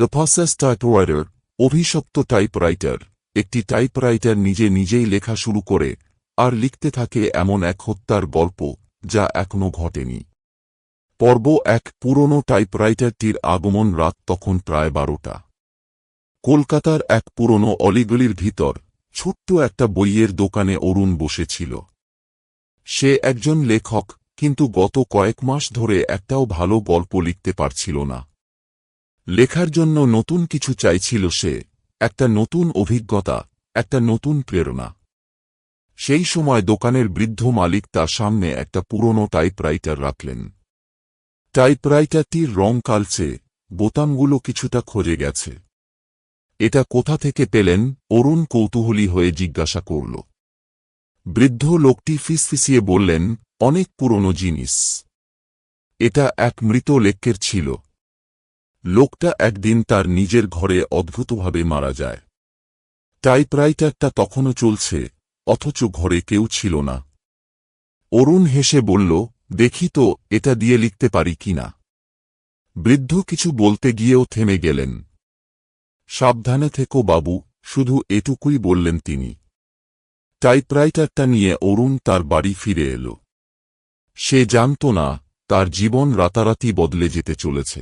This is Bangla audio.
দ্য প্রসেস টাইপরাইটার অভিশপ্ত টাইপরাইটার একটি টাইপরাইটার নিজে নিজেই লেখা শুরু করে, আর লিখতে থাকে এমন এক হত্যার গল্প, যা এখনও ঘটেনি। পর্ব এক, পুরনো টাইপরাইটারটির আগমন রাত তখন প্রায় বারোটা। কলকাতার এক পুরনো অলিগলির ভিতর, ছোট্ট একটা বইয়ের দোকানে অরুণ বসেছিল। সে একজন লেখক, কিন্তু গত কয়েক মাস ধরে একটাও ভালো গল্প লিখতে পারছিল না। লেখার জন্য নতুন কিছু চাইছিল সে, একটা নতুন অভিজ্ঞতা, একটা নতুন প্রেরণা। সেই সময় দোকানের বৃদ্ধ মালিক তার সামনে একটা পুরনো টাইপরাইটার রাখলেন। টাইপরাইটারটির রং কালচে, বোতামগুলো কিছুটা খোঁজে গেছে। এটা কোথা থেকে পেলেন? অরুণ কৌতূহলী হয়ে জিজ্ঞাসা করল। বৃদ্ধ লোকটি ফিসফিসিয়ে বললেন, অনেক পুরনো জিনিস। এটা এক মৃত লেক্কের ছিল। লোকটা একদিন তার নিজের ঘরে অদ্ভুতভাবে মারা যায়। টাইপরাইটারটা তখনও চলছে, অথচ ঘরে কেউ ছিল না। অরুণ হেসে বলল, দেখি তো, এটা দিয়ে লিখতে পারি কিনা বৃদ্ধ কিছু বলতে গিয়েও থেমে গেলেন। সাবধানে থেকো বাবু, শুধু এটুকুই বললেন তিনি। টাইপরাইটারটা নিয়ে অরুণ তার বাড়ি ফিরে এল। সে জানত না, তার জীবন রাতারাতি বদলে যেতে চলেছে।